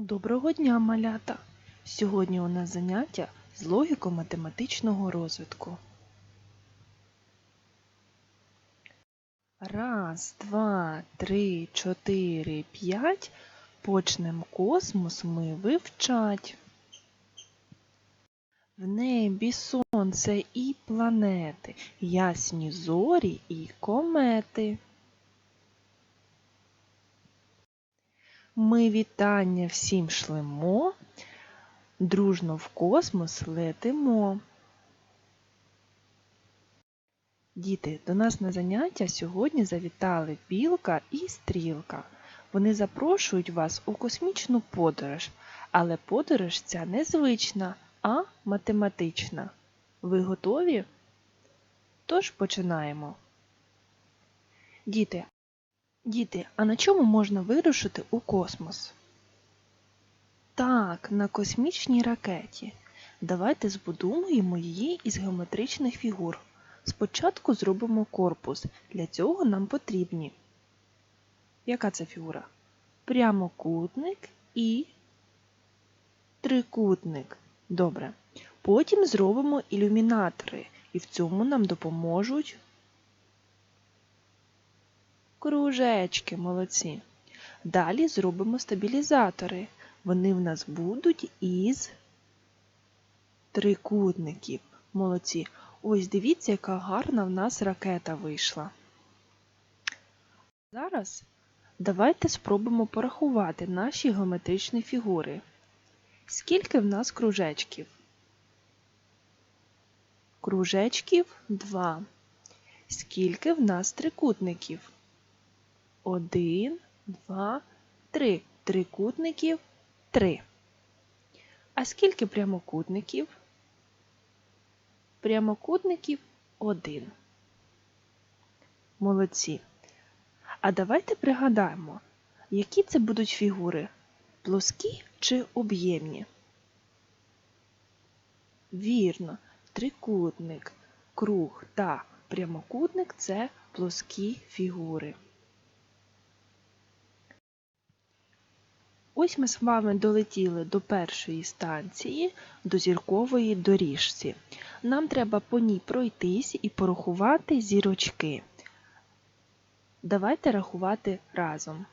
Доброго дня, малята! Сьогодні у нас заняття з логіко-математичного розвитку. Раз, два, три, чотири, п'ять. Почнем космос ми вивчать. В небі сонце і планети, ясні зорі і комети. Ми вітання всім шлемо, дружно в космос летимо. Діти, до нас на заняття сьогодні завітали білка і стрілка. Вони запрошують вас у космічну подорож, але подорож ця незвична, а математична. Ви готові? Тож починаємо. Діти, Діти, а на чому можна вирушити у космос? Так, на космічній ракеті. Давайте збудуємо її із геометричних фігур. Спочатку зробимо корпус. Для цього нам потрібні. Яка це фігура? Прямокутник і трикутник. Добре. Потім зробимо ілюмінатори, і в цьому нам допоможуть Кружечки, молодці. Далі зробимо стабілізатори. Вони в нас будуть із трикутників. Молодці. Ось дивіться, яка гарна в нас ракета вийшла. Зараз давайте спробуємо порахувати наші геометричні фігури. Скільки в нас кружечків? Кружечків 2. Скільки в нас трикутників? Один, два, три. Трикутників три. А скільки прямокутників? Прямокутників один. Молодці. А давайте пригадаємо, які це будуть фігури плоскі чи об'ємні? Вірно, трикутник, круг та прямокутник це плоскі фігури. Ось ми з вами долетіли до першої станції, до зіркової доріжці. Нам треба по ній пройтись і порахувати зірочки. Давайте рахувати разом.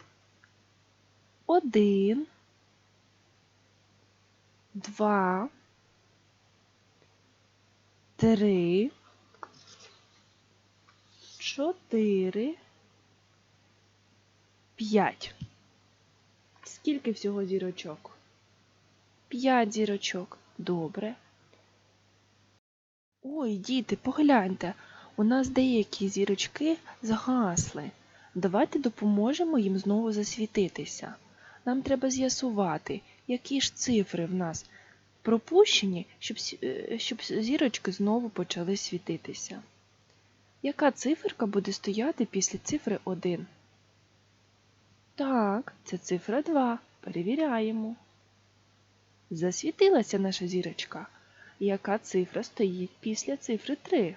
Один, два, три, чотири, п'ять. Скільки всього зірочок? П'ять зірочок. Добре. Ой, діти, погляньте, у нас деякі зірочки згасли. Давайте допоможемо їм знову засвітитися. Нам треба з'ясувати, які ж цифри в нас пропущені, щоб, е, щоб зірочки знову почали світитися. Яка циферка буде стояти після цифри 1? Так, це цифра 2. Перевіряємо. Засвітилася наша зірочка. Яка цифра стоїть після цифри 3?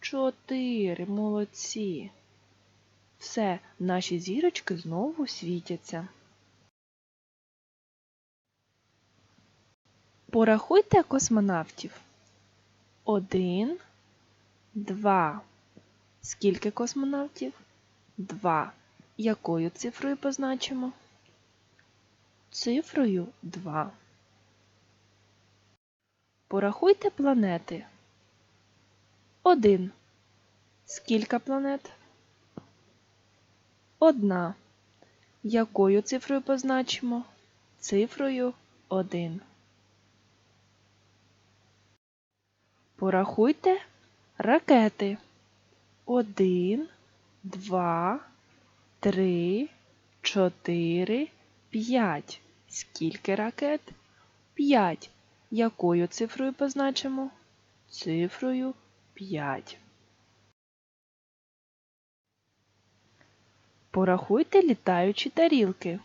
4. Молодці. Все, наші зірочки знову світяться. Порахуйте космонавтів. Один, два. Скільки космонавтів? Два. Якою цифрою позначимо? Цифрою 2. Порахуйте планети. 1. Скільки планет? Одна. Якою цифрою позначимо? Цифрою 1. Порахуйте ракети. 1, 2, три, чотири, п'ять. Скільки ракет? П'ять. Якою цифрою позначимо? Цифрою 5. Порахуйте літаючі тарілки.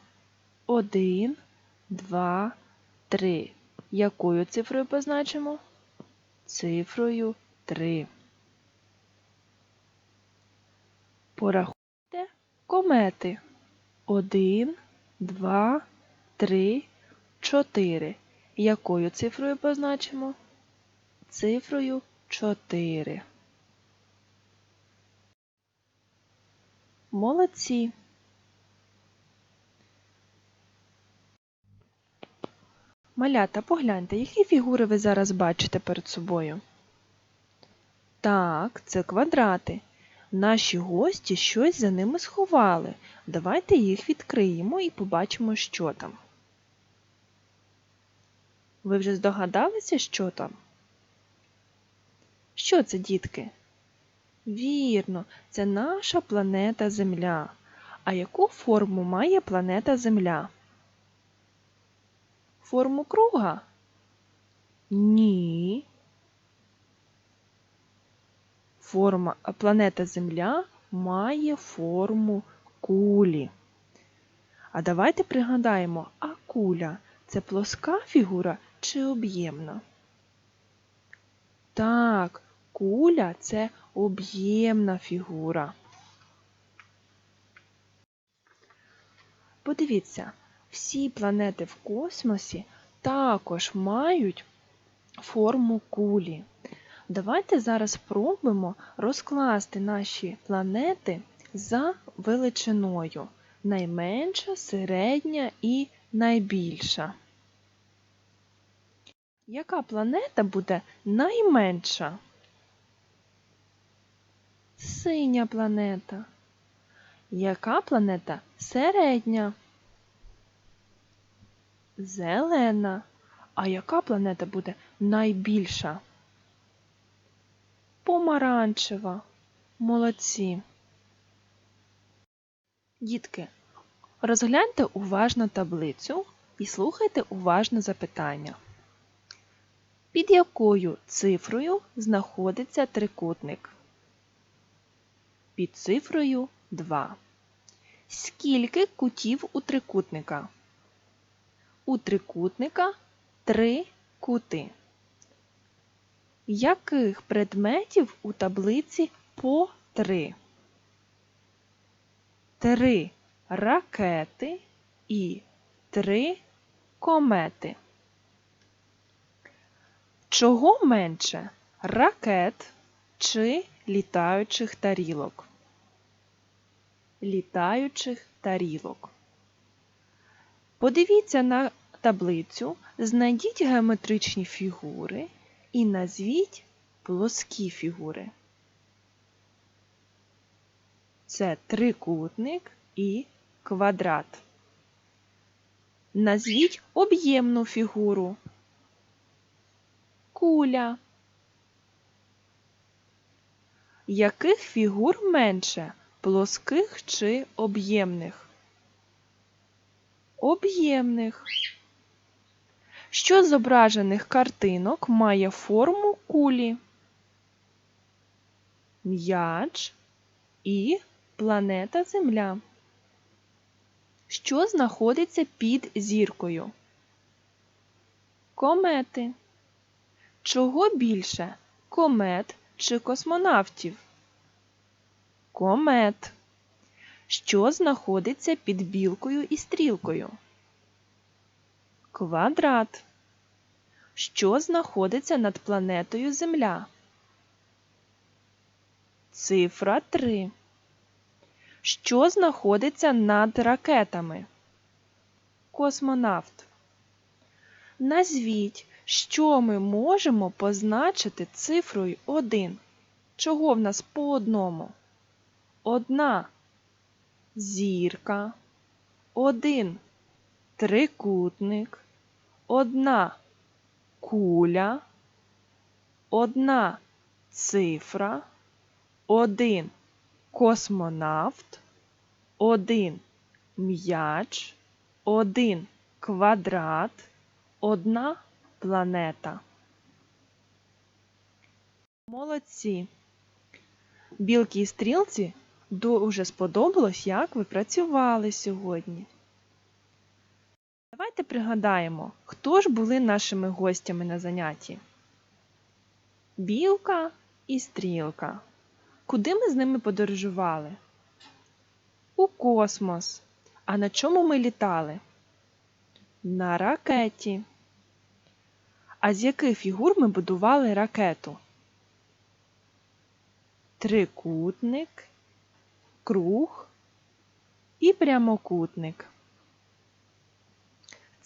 Один, два, три. Якою цифрою позначимо? Цифрою 3. Порахуйте комети. Один, два, три, чотири. Якою цифрою позначимо? Цифрою 4. Молодці. Малята, погляньте, які фігури ви зараз бачите перед собою? Так, це квадрати. Наші гості щось за ними сховали. Давайте їх відкриємо і побачимо, що там. Ви вже здогадалися, що там? Що це, дітки? Вірно, це наша планета Земля. А яку форму має планета Земля? Форму круга? Ні. Форма планета Земля має форму кулі. А давайте пригадаємо, а куля це плоска фігура чи об'ємна? Так, куля це об'ємна фігура. Подивіться, всі планети в космосі також мають форму кулі. Давайте зараз спробуємо розкласти наші планети за величиною найменша, середня і найбільша. Яка планета буде найменша? Синя планета. Яка планета середня? Зелена. А яка планета буде найбільша? Помаранчева. Молодці. Дітки, розгляньте уважно таблицю і слухайте уважно запитання. Під якою цифрою знаходиться трикутник? Під цифрою 2. Скільки кутів у трикутника? У трикутника три кути. Яких предметів у таблиці по три? Три ракети і три комети. Чого менше ракет чи літаючих тарілок? Літаючих тарілок. Подивіться на таблицю, знайдіть геометричні фігури і назвіть плоскі фігури. Це трикутник і квадрат. Назвіть об'ємну фігуру. Куля. Яких фігур менше плоских чи об'ємних? Об'ємних. Що з зображених картинок має форму кулі? М'яч і планета Земля. Що знаходиться під зіркою? Комети. Чого більше? Комет чи космонавтів? Комет. Що знаходиться під білкою і стрілкою? Квадрат. Що знаходиться над планетою Земля? Цифра 3. Що знаходиться над ракетами? Космонавт. Назвіть, що ми можемо позначити цифрою 1. Чого в нас по одному? Одна зірка, один трикутник, одна куля, одна цифра, один космонавт, один м'яч, один квадрат, одна планета. Молодці. Білки і стрілці дуже сподобалось, як ви працювали сьогодні. Давайте пригадаємо, хто ж були нашими гостями на занятті? Білка і стрілка. Куди ми з ними подорожували? У космос. А на чому ми літали? На ракеті. А з яких фігур ми будували ракету? Трикутник, круг і прямокутник.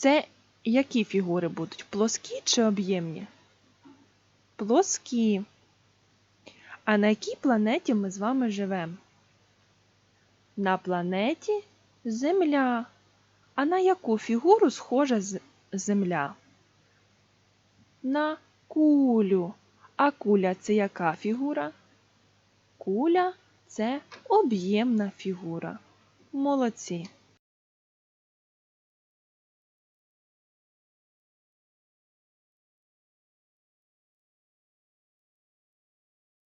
Це які фігури будуть? Плоскі чи об'ємні? Плоскі. А на якій планеті ми з вами живемо? На планеті Земля. А на яку фігуру схожа Земля? На кулю. А куля це яка фігура? Куля це об'ємна фігура. Молодці.